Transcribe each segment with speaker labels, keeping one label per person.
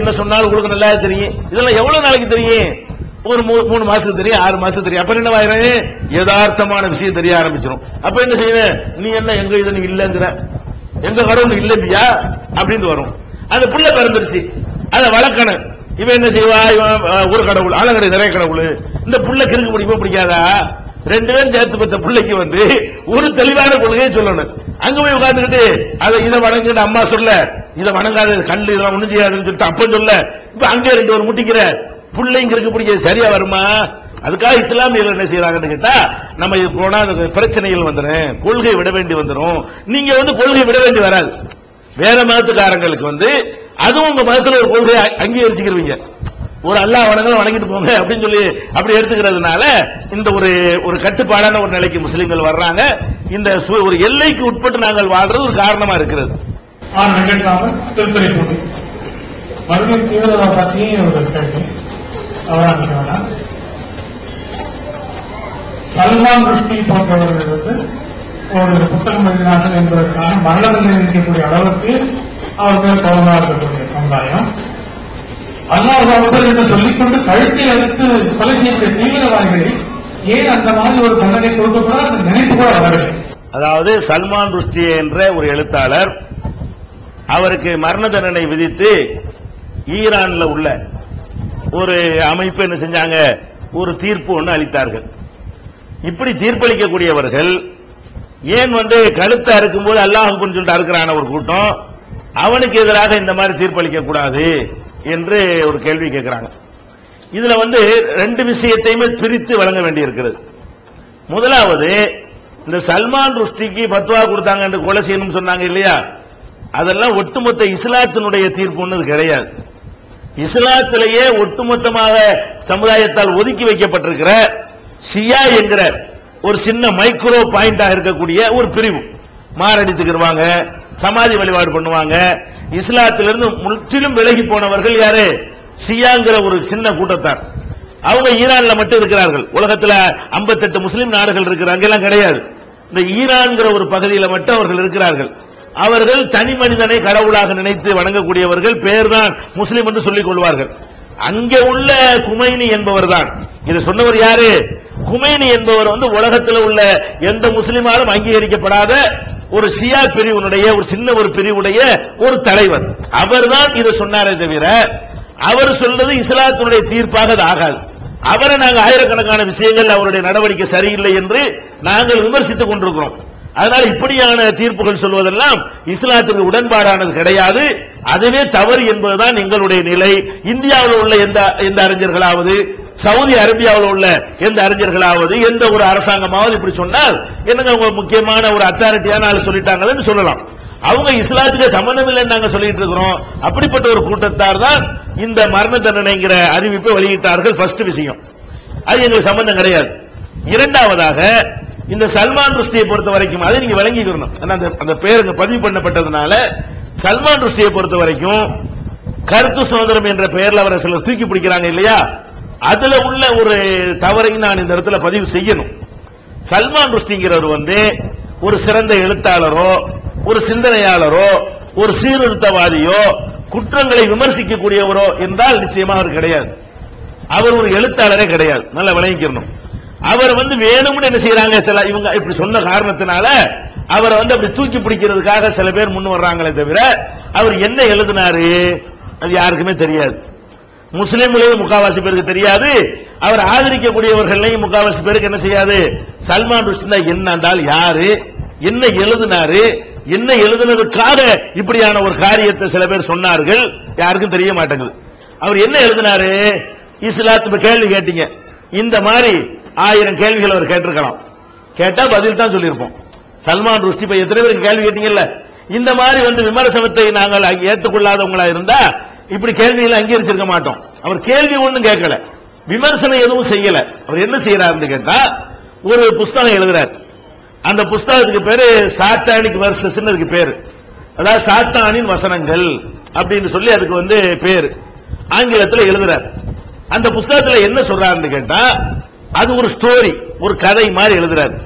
Speaker 1: என்ன சொன்னாலும் உங்களுக்கு நல்லா தெரியும். இதெல்லாம் எவ்வளவு நாளைக்கு தெரியும்? ஒரு மூணு மாசத்துக்கு தெரியும் ஆறு மாசத்துக்கு தெரியும். அப்ப என்ன ஆயிரும்? யதார்த்தமான விஷயம் தெரிய ஆரம்பிச்சிடும் அப்ப என்ன செய்யணும் நீ என்ன எங்க இது நீ இல்லங்கிற. எங்க கடவுள் இல்லையா? அப்படின்னு வரும். அந்த புள்ள பிறந்துருச்சு. அதை வளர்க்கணும். இவன் என்ன செய்வா? இவன் ஒரு கடவுள் ஆலங்கடை நிறைய கடவுள். இந்த புள்ள கிறுக்கு பிடிக்குமா பிடிக்காதா? ரெண்டு பேரும் சேர்த்து பெற்ற பிள்ளைக்கு வந்து ஒரு தெளிவான கொள்கையை சொல்லணும். அங்க போய் உட்கார்ந்துக்கிட்டு அதை இதை வணங்குன்னு அம்மா சொல்ல இதை வணங்காத கல்லு இதெல்லாம் ஒண்ணும் செய்யாதுன்னு சொல்லிட்டு அப்ப சொல்ல இப்ப அங்கே ரெண்டு ஒரு முட்டிக்கிற பிள்ளைங்க இருக்கு பிடிக்கிறது சரியா வருமா? அதுக்காக இஸ்லாமியர்கள் என்ன செய்யறாங்கன்னு கேட்டா நம்ம இது போனா அந்த பிரச்சனைகள் வந்துடும் கொள்கை விட வேண்டி வந்துடும் நீங்க வந்து கொள்கை விட வேண்டி வராது. வேற மதத்துக்காரங்களுக்கு வந்து அதுவும் உங்க மதத்துல ஒரு கொள்கையை அங்கீகரிச்சுக்கிறீங்க ஒரு அல்லா வணங்க வணங்கிட்டு போங்க அப்படின்னு சொல்லி அப்படி எடுத்துக்கிறதுனால இந்த ஒரு ஒரு கட்டுப்பாடான ஒரு நிலைக்கு முஸ்லீம்கள் வர்றாங்க. இந்த ஒரு எல்லைக்கு உட்பட்டு நாங்கள் வாழ்றது ஒரு காரணமா இருக்கிறது.
Speaker 2: மறுபடியும் தீவிரவாத பற்றியும் ஒரு கேள்வி. அவராக சல்மான் ருஷ்டி போன்றவர்கள் வந்து ஒரு புத்தகம் எழுதினார்கள் என்பதற்கான மரண இருக்கக்கூடிய அளவுக்கு அவர்கள் மேல் கவனமாக இருக்கக்கூடிய சமுதாயம். அல்லாஹ் அக்பர் என்று சொல்லிக்கொண்டு கழுத்தை அறுத்து கொலை செய்யக்கூடிய தீவிரவாதிகளை ஏன் அந்த மாதிரி ஒரு தண்டனை கொடுக்கப்படாது அந்த நினைப்பு கூட வரவில்லை
Speaker 1: அதாவது சல்மான் ருஷ்டி என்ற ஒரு எழுத்தாளர் அவருக்கு மரண தண்டனை விதித்து ஈரான்ல உள்ள ஒரு அமைப்பு என்ன செஞ்சாங்க? ஒரு தீர்ப்பு ஒன்று அளித்தார்கள். இப்படி தீர்ப்பளிக்கக்கூடியவர்கள் ஏன் வந்து கழுத்தை அறுக்கும்போது அல்லாஹ் சொல்லிட்டு அறுக்கிறான ஒரு கூட்டம்? அவனுக்கு எதிராக இந்த மாதிரி தீர்ப்பளிக்க கூடாது என்று ஒரு கேள்வி கேட்கிறாங்க. இதுல வந்து ரெண்டு விஷயத்தையுமே பிரித்து வழங்க வேண்டியிருக்கிறது. முதலாவது இந்த சல்மான் ருஷ்டிக்கு பத்வா கொடுத்தாங்க என்று கொலை செய்யணும்னு சொன்னாங்க இல்லையா? அதெல்லாம் ஒட்டுமொத்த இஸ்லாத்தினுடைய தீர்ப்புன்னு கிடையாது. இஸ்லாத்திலேயே ஒட்டுமொத்தமாக சமுதாயத்தால் ஒதுக்கி வைக்கப்பட்டிருக்கிற ஷியா என்கிற ஒரு சின்ன மைக்ரோ பாயிண்டாக இருக்கக்கூடிய ஒரு பிரிவு. மாரடித்துக்கிடுவாங்க சமாதி வழிபாடு பண்ணுவாங்க இஸ்லாத்திலிருந்து முற்றிலும் விலகி போனவர்கள் யாரு? ஷியாங்கிற ஒரு சின்ன கூட்டத்தார். அவங்க ஈரான்ல மட்டும் இருக்கிறார்கள். உலகத்துல ஐம்பத்தெட்டு முஸ்லீம் நாடுகள் இருக்கிறாங்க அங்கெல்லாம் கிடையாது. இந்த ஈரான்கிற ஒரு பகுதியில் மட்டும் அவர்கள் இருக்கிறார்கள். அவர்கள் தனி மனிதனை கடவுளாக நினைத்து வணங்கக்கூடியவர்கள் பேர்தான் முஸ்லீம் என்று சொல்லிக் கொள்வார்கள். அங்கே உள்ள குமைனி என்பவர் தான் இதை சொன்னவர் யாரு? குமைனி என்பவர் வந்து உலகத்தில் உள்ள எந்த முஸ்லிமாலும் அங்கீகரிக்கப்படாத ஒரு சியா பிரிவினுடைய ஒரு சின்ன ஒரு பிரிவுடைய ஒரு தலைவர். அவர்தான் இதை சொன்னாரே தவிர அவர் சொல்றது இஸ்லாத்தினுடைய தீர்ப்பாக அது ஆகாது. அவரை நாங்கள் ஆயிரக்கணக்கான விஷயங்கள் அவருடைய நடவடிக்கை சரியில்லை என்று நாங்கள் விமர்சித்துக் கொண்டிருக்கிறோம். அதனால் இப்படியான தீர்ப்புகள் சொல்வதெல்லாம் இஸ்லாத்துக்கு உடன்பாடானது கிடையாது. அதுவே தவறு என்பதுதான் எங்களுடைய நிலை. இந்தியாவில் உள்ள எந்த எந்த அறிஞர்களாவது சவுதி அரேபியாவில் உள்ள எந்த அறிஞர்களாவது எந்த ஒரு அரசாங்கமாவது இப்படி சொன்னால் என்னங்க அவங்க முக்கியமான ஒரு அத்தாரிட்டியான ஆள் சொல்லிட்டாங்கன்னு சொல்லலாம். அவங்க இஸ்லாத்துக்கு சம்பந்தம் இல்லைன்னு நாங்க சொல்லிட்டு இருக்கிறோம். அப்படிப்பட்ட ஒரு கூட்டத்தார் தான் இந்த மரண தண்டனைங்கிற அறிவிப்பை வெளியிட்டார்கள் ஃபர்ஸ்ட் விஷயம். அது எங்களுக்கு சம்பந்தம் கிடையாது. இரண்டாவதாக இந்த சல்மான் ருஷ்டியை பொறுத்த வரைக்கும் அதை நீங்க விளங்கிக்கணும். அந்த அந்த பேர் இங்க பதிவு பண்ணப்பட்டதுனால சல்மான் ருஷ்டியை பொறுத்த வரைக்கும் கருத்து சுதந்திரம் என்ற பெயர்ல அவரை சிலர் தூக்கி பிடிக்கிறாங்க இல்லையா? அதுல உள்ள ஒரு தவறை நான் இந்த இடத்துல பதிவு செய்யணும். சல்மான் ருஷ்டிங்கிறவர் வந்து ஒரு சிறந்த எழுத்தாளரோ ஒரு சிந்தனையாளரோ ஒரு சீர்திருத்தவாதியோ குற்றங்களை விமர்சிக்கக்கூடியவரோ என்றால் நிச்சயமா அவர் கிடையாது. அவர் ஒரு எழுத்தாளரே கிடையாது. நல்லா விளங்கிக்கணும். அவர் வந்து வேணும்னு என்ன செய்யறாங்க? சில இவங்க இப்படி சொன்ன காரணத்தினால அவரை வந்து அப்படி தூக்கி பிடிக்கிறதுக்காக சில பேர் முன் வர்றாங்களே தவிர அவர் என்ன எழுதினாரு? அது யாருக்குமே தெரியாது. முஸ்லிம்களையும் முக்காவாசி பேருக்கு தெரியாது. அவர் ஆதரிக்கக்கூடியவர்களையும் முக்காவாசி பேருக்கு என்ன செய்யாது? சல்மான் ருஷ்டினா என்னண்டால் யாரு? என்ன எழுதினாரு? என்ன எழுதினதுக்காக இப்படியான ஒரு காரியத்தை சில பேர் சொன்னார்கள்? யாருக்கும் தெரிய மாட்டேங்குது. அவர் என்ன எழுதினாரு? இஸ்லாத்து கேள்வி கேட்டீங்க. இந்த மாதிரி ஆயிரம் கேள்விகள் அவர் கேட்டிருக்கலாம். கேட்டா பதில் தான் சொல்லியிருப்போம். சல்மான் ருஷ்டி எத்தனை பேருக்கு கேள்வி கேட்டீங்கல்ல? இந்த மாதிரி வந்து விமர்சனத்தை நாங்கள் ஏற்றுக்கொள்ளாதவங்களா இருந்தா இப்படி கேள்விகளை அங்கீகரிச்சிருக்க மாட்டோம். அவர் கேள்வி ஒன்றும் கேட்கல. விமர்சனம் எதுவும் செய்யல. அவர் என்ன செய்யறாருன்னு கேட்டா ஒரு புஸ்தகம் எழுதுறாரு. அந்த புஸ்தகத்துக்கு பேரு சாத்தானிக் வர்சஸ் அதுக்கு பேரு. அதாவது சாத்தானின் வசனங்கள் அப்படின்னு சொல்லி அதுக்கு வந்து பேரு. ஆங்கிலத்தில் எழுதுறாரு. அந்த புஸ்தகத்தில் என்ன சொல்றாருன்னு கேட்டா அது ஒரு ஸ்டோரி ஒரு கதை மாதிரி எழுதுறாரு.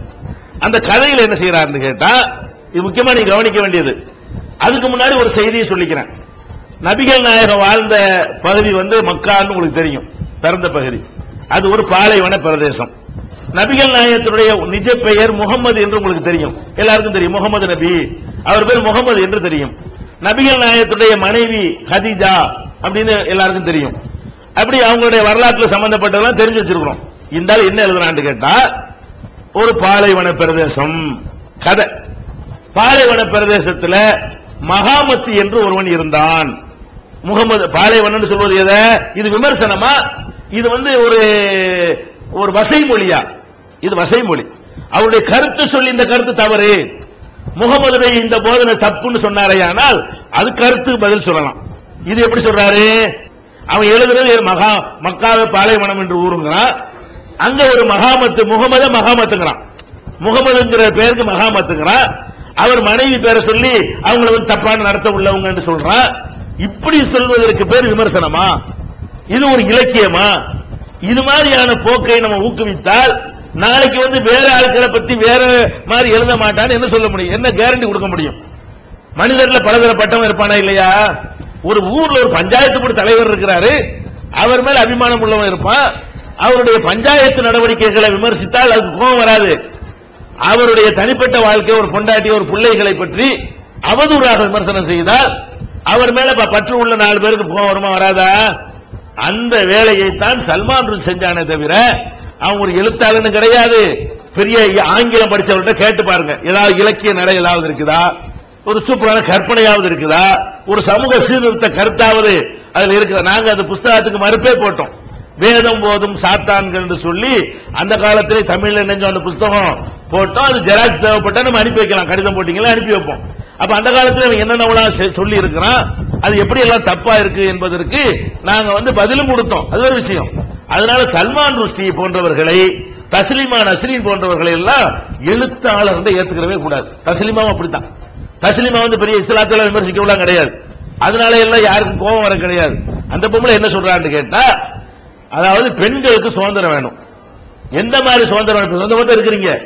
Speaker 1: அந்த கதையில் என்ன செய்யறாருன்னு கேட்டா இது முக்கியமா நீ கவனிக்க வேண்டியது. அதுக்கு முன்னாடி ஒரு செய்தியை சொல்லிக்கிறேன். நபிகள் நாயகம் வாழ்ந்த பகுதி வந்து மக்கான்னு உங்களுக்கு தெரியும் பிறந்த பகுதி. அது ஒரு பாலைவன பிரதேசம். நபிகள் நாயகத்தினுடைய நிஜ பெயர் முகமது என்று உங்களுக்கு தெரியும். எல்லாருக்கும் தெரியும் முகமது நபி. அவர் பேர் முகமது என்று தெரியும். நபிகள் நாயகத்துடைய மனைவி ஹதிஜா அப்படின்னு எல்லாருக்கும் தெரியும். அப்படி அவங்களுடைய வரலாற்றுல சம்பந்தப்பட்டதெல்லாம் தெரிஞ்சு வச்சிருக்கிறோம். இந்த என்ன எழுதுறான்னு கேட்டா ஒரு பாலைவன பிரதேசம் கதை. பாலைவன பிரதேசத்துல மகாமத்தி என்று ஒருவன் இருந்தான். முகமது பாலைவனம்னு சொல்வது எதை? இது விமர்சனமா? இது வந்து ஒரு ஒரு வசை மொழியா இது வசை மொழி அவருடைய கருத்து சொல்லி இந்த கருத்து தவறு. முகமதுடைய இந்த போதனை தப்புன்னு சொன்னாரேயானால் அது கருத்து பதில் சொல்லலாம். இது எப்படி சொல்றாரு? அவன் எழுதுறது மகா மக்காவை பாலைவனம் என்று ஊருங்கிறான். அங்க ஒரு மகாமத்து முகமத மகாமத்துங்கிறான். முகமதுங்கிற பேருக்கு மகாமத்துங்கிறான். அவர் மனைவி பேரை சொல்லி அவங்களை வந்து தப்பான நடத்த உள்ளவங்க என்று சொல்றான். இப்படி சொல்வதற்கு பேர் விமர்சனமா? இது ஒரு இலக்கியமா? இது மாதிரியான போக்கை நம்ம ஊக்குவித்தால் நாளைக்கு வந்து வேற ஆட்களை பத்தி வேற மாதிரி எழுத மாட்டான்னு என்ன சொல்ல முடியும்? என்ன கேரண்டி கொடுக்க முடியும்? மனிதர்ல பலதரப்பட்டவன் இருப்பானா இல்லையா? ஒரு ஊர்ல ஒரு பஞ்சாயத்து கூட தலைவர் இருக்கிறாரு. அவர் மேல அபிமானம் உள்ளவன் இருப்பான். அவருடைய பஞ்சாயத்து நடவடிக்கைகளை விமர்சித்தால் அதுக்கு கோபம் வராது. அவருடைய தனிப்பட்ட வாழ்க்கை ஒரு பொண்டாட்டி ஒரு பிள்ளைகளை பற்றி அவதூறாக விமர்சனம் செய்தால் அவர் மேல பற்று உள்ள நாலு பேருக்கு கோபம் வருமா வராதா? அந்த வேலையை தான் சல்மான் செஞ்சானே தவிர அவன் ஒரு எழுத்தாளன்னு கிடையாது. பெரிய ஆங்கிலம் படிச்சவர்கிட்ட கேட்டு பாருங்க. ஏதாவது இலக்கிய நிலை ஏதாவது இருக்குதா? ஒரு சூப்பரான கற்பனையாவது இருக்குதா? ஒரு சமூக சீர்திருத்த கருத்தாவது அதுல இருக்குதா. நாங்க அந்த புஸ்தகத்துக்கு மறுப்பே போட்டோம். வேதம் போதும் சாத்தான்கள் என்று சொல்லி அந்த காலத்திலே தமிழ்ல நெஞ்சம் அந்த புஸ்தகம் போட்டோம். அது ஜெராக்ஸ் தேவைப்பட்டா நம்ம அனுப்பி வைக்கலாம். கடிதம் போட்டீங்களா அனுப்பி வைப்போம். அப்ப அந்த காலத்துல என்னென்ன சொல்லி இருக்கிறான் அது எப்படி எல்லாம் தப்பா இருக்கு என்பதற்கு நாங்க வந்து பதிலும் கொடுத்தோம். அது ஒரு விஷயம். அதனால சல்மான் ருஷ்டி போன்றவர்களை தஸ்லிமா நஸ்ரீன் போன்றவர்களை எல்லாம் எழுத்தாளர் வந்து ஏத்துக்கிறவே கூடாது. தஸ்லிமாவும் அப்படித்தான். தஸ்லிமா வந்து பெரிய இஸ்லாத்துல விமர்சிக்கலாம் கிடையாது. அதனால எல்லாம் யாருக்கும் கோபம் வர கிடையாது. அந்த பொம்பளை என்ன சொல்றான்னு கேட்டா அதாவது பெண்களுக்கு சுதந்திரம் வேணும். எந்த மாதிரி சுதந்திரம் வேணும்? சுதந்திரமா இருக்கிறீங்க.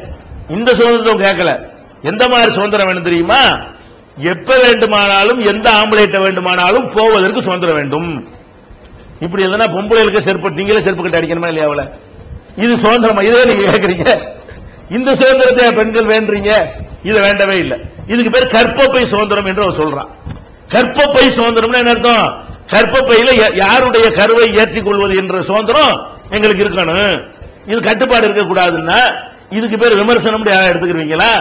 Speaker 1: இந்த சுதந்திரம் கேட்கல எந்த மாதிரி சுதந்திரம் வேணும் தெரியுமா? எப்ப வேண்டுமானாலும் எந்த ஆம்பளைட்ட வேண்டுமானாலும் போவதற்கு சுதந்திரம் வேண்டும். இப்படி எதனா பொம்பளைகளுக்கு செருப்பு நீங்களே செருப்பு கட்டி அடிக்கணுமா இல்லையா அவளை? இது சுதந்திரமா? இதே நீங்க கேட்கறீங்க இந்த சுதந்திரத்தை பெண்கள் வேண்டுறீங்க. இது வேண்டவே இல்லை. இதுக்கு பேர் கற்பப்பை சுதந்திரம் என்று அவர் சொல்றான். கற்பப்பை சுதந்திரம்னா என்ன அர்த்தம்? கற்பப்பையில யாருடைய கருவை ஏற்றிக் கொள்வது என்ற சுதந்திரம் எங்களுக்கு இருக்கணும். இது கட்டுப்பாடு இருக்கக்கூடாதுன்னா இதுக்கு பேர் விமர்சனம் யாராவது எடுத்துக்கிறீங்களா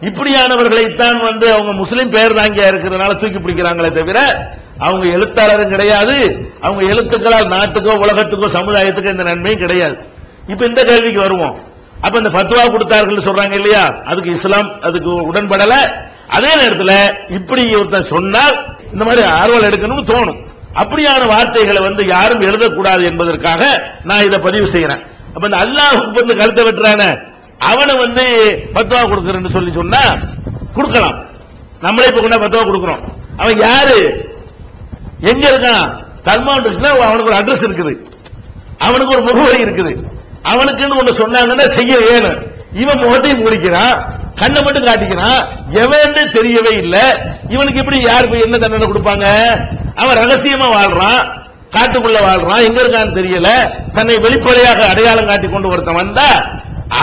Speaker 1: இப்படியானவர்களைத்தான் வந்து அவங்க முஸ்லீம் பேர் தாங்கியா இருக்கிறதுனால தூக்கி பிடிக்கிறாங்களே தவிர அவங்க எழுத்தாளரும் கிடையாது. அவங்க எழுத்துக்களால் நாட்டுக்கோ உலகத்துக்கோ சமுதாயத்துக்கோ இந்த நன்மையும் கிடையாது. இப்ப இந்த கேள்விக்கு வருவோம். அப்ப இந்த ஃபத்வா கொடுத்தார்கள் சொல்றாங்க இல்லையா? அதுக்கு இஸ்லாம் அதுக்கு உடன்படல. அதே நேரத்தில் இப்படி ஒருத்தன் சொன்னால் இந்த மாதிரி ஆர்வல் எடுக்கணும்னு தோணும். அப்படியான வார்த்தைகளை வந்து யாரும் எழுதக்கூடாது என்பதற்காக நான் இதை பதிவு செய்யறேன். அப்ப இந்த அல்லாஹுக்கு வந்து கருத்தை வெட்டுறானே? அவனை வந்து பத்துவா கொடுக்கறன்னு சொல்லி சொன்னா கொடுக்கலாம். நம்மளே இப்ப கொண்டா பத்துவா கொடுக்கிறோம். அவன் யாரு? எங்க இருக்கான்? சல்மான் அவனுக்கு ஒரு அட்ரஸ் இருக்குது. அவனுக்கு ஒரு முகவரி இருக்குது. அவனுக்குன்னு ஒண்ணு சொன்னாங்கன்னா செய்ய வேணும் இவன் முகத்தையும் முடிக்கிறான் கண்ணை மட்டும் காட்டிக்கிறான். எவன்னு தெரியவே இல்ல. இவனுக்கு எப்படி யார் போய் என்ன தண்டனை கொடுப்பாங்க? அவன் ரகசியமா வாழ்றான் காட்டுக்குள்ள வாழ்றான். எங்க இருக்கான்னு தெரியல. தன்னை வெளிப்படையாக அடையாளம் காட்டி கொண்டு ஒருத்தன் வந்தா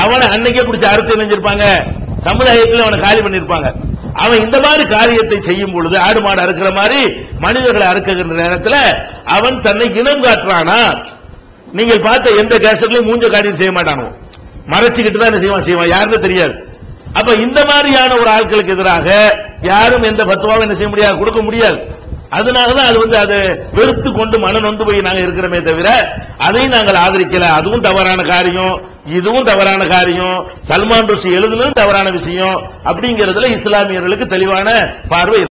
Speaker 1: அவனை அன்னைக்கே பிடிச்ச அறுத்து நினைஞ்சிருப்பாங்க சமுதாயத்தில் அவனை காலி பண்ணிருப்பாங்க. அவன் இந்த மாதிரி காரியத்தை செய்யும் பொழுது ஆடு மாடு அறுக்கிற மாதிரி மனிதர்களை அறுக்குகின்ற நேரத்தில் அவன் தன்னை இனம் காட்டுறானா? நீங்கள் பார்த்த எந்த கேசட்லயும் மூஞ்ச காரியம் செய்ய மாட்டானோ? மறைச்சுக்கிட்டு தான் என்ன செய்வான்? செய்வான். யாருன்னு தெரியாது. அப்ப இந்த மாதிரியான ஒரு ஆட்களுக்கு எதிராக யாரும் எந்த பத்துவாவும் என்ன செய்ய முடியாது கொடுக்க முடியாது. அதனாலதான் அது வந்து அதை வெறுத்து கொண்டு மன நொந்து போய் நாங்கள் இருக்கிறோமே தவிர அதையும் நாங்கள் ஆதரிக்கல. அதுவும் தவறான காரியம். இதுவும் தவறான காரியம். சல்மான் ருஷி எழுதுனதும் தவறான விஷயம். அப்படிங்கிறதுல இஸ்லாமியர்களுக்கு தெளிவான பார்வை